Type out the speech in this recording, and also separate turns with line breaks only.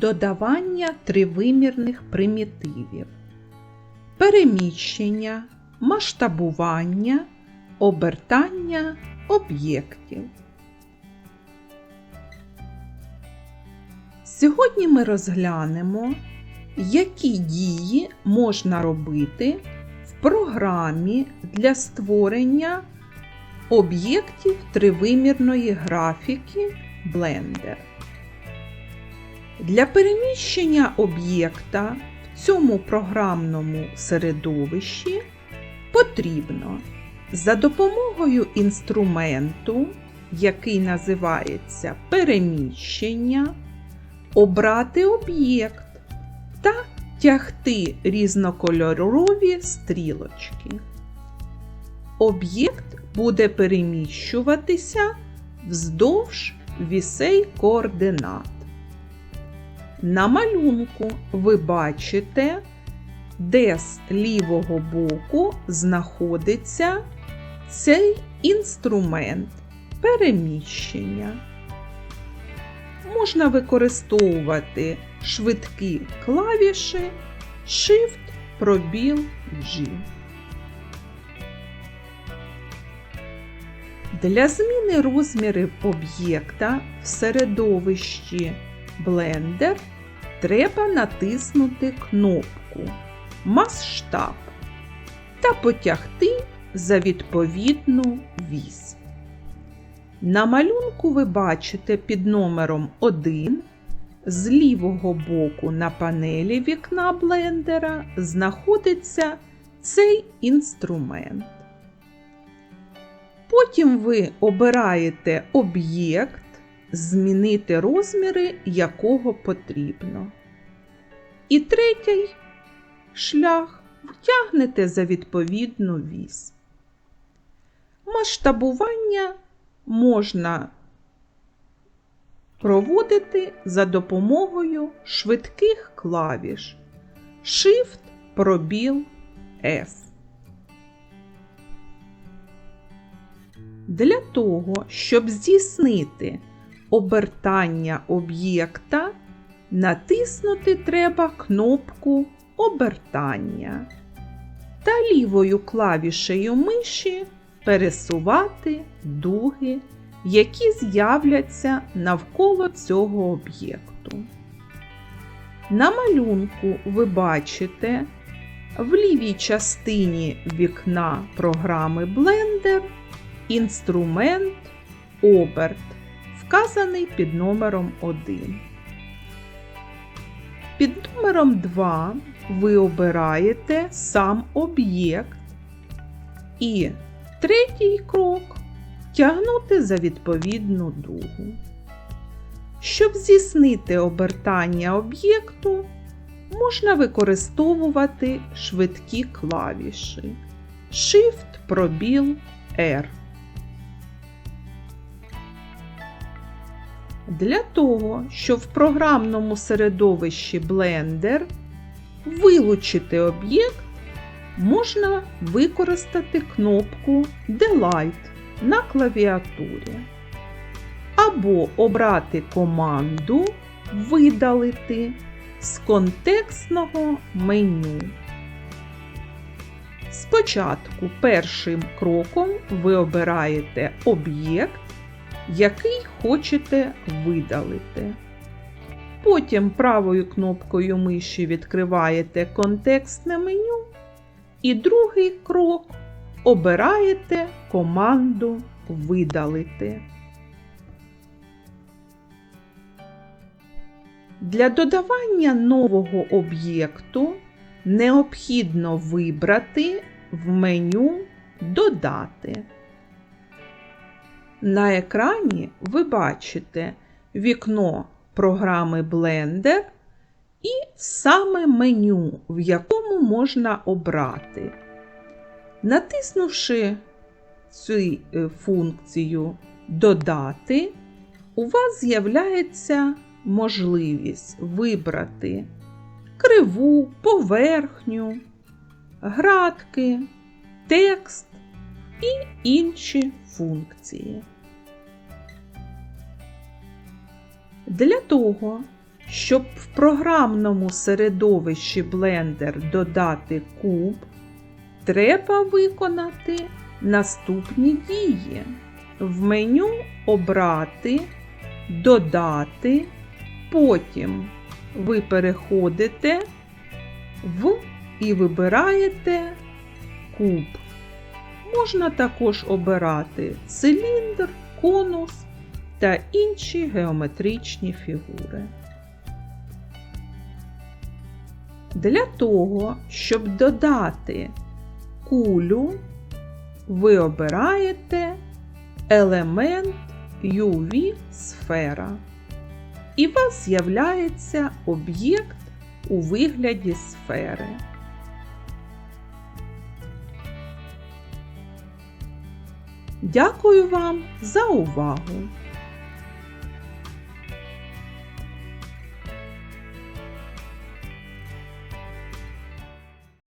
Додавання тривимірних примітивів. Переміщення, масштабування, обертання об'єктів. Сьогодні ми розглянемо, які дії можна робити в програмі для створення об'єктів тривимірної графіки Blender. Для переміщення об'єкта в цьому програмному середовищі потрібно за допомогою інструменту, який називається переміщення, обрати об'єкт та тягти різнокольорові стрілочки. Об'єкт буде переміщуватися вздовж вісей координат. На малюнку ви бачите, де з лівого боку знаходиться цей інструмент переміщення. Можна використовувати швидкі клавіші Shift, пробіл G. Для зміни розмірів об'єкта в середовищі Blender треба натиснути кнопку Масштаб та потягти за відповідну вісь. На малюнку ви бачите під номером 1 з лівого боку на панелі вікна блендера знаходиться цей інструмент. Потім ви обираєте об'єкт, змінити розміри якого потрібно. І третій шлях втягнете за відповідну вісь. Масштабування можна проводити за допомогою швидких клавіш Shift, пробіл F. Для того, щоб здійснити обертання об'єкта, натиснути треба кнопку Обертання та лівою клавішею миші пересувати дуги, які з'являться навколо цього об'єкту. На малюнку ви бачите в лівій частині вікна програми Blender інструмент оберт, вказаний під номером 1. Під номером 2 ви обираєте сам об'єкт і третій крок тягнути за відповідну дугу. Щоб здійснити обертання об'єкту, можна використовувати швидкі клавіші Shift, пробіл R. Для того, щоб в програмному середовищі Blender вилучити об'єкт, можна використати кнопку Delete на клавіатурі. Або обрати команду Видалити з контекстного меню. Спочатку першим кроком ви обираєте об'єкт, який хочете видалити. Потім правою кнопкою миші відкриваєте контекстне меню і другий крок обираєте команду Видалити. Для додавання нового об'єкту необхідно вибрати в меню Додати. На екрані ви бачите вікно програми Blender і саме меню, в якому можна обрати. Натиснувши цю е, функцію Додати, у вас з'являється можливість вибрати криву, поверхню, градки, текст і інші функції. Для того, Щоб в програмному середовищі Blender додати куб, треба виконати наступні дії. В меню обрати, додати, потім ви переходите в і вибираєте куб. Можна також обирати циліндр, конус та інші геометричні фігури. Для того, щоб додати кулю, ви обираєте елемент UV сфера. І у вас з'являється об'єкт у вигляді сфери. Дякую вам за увагу!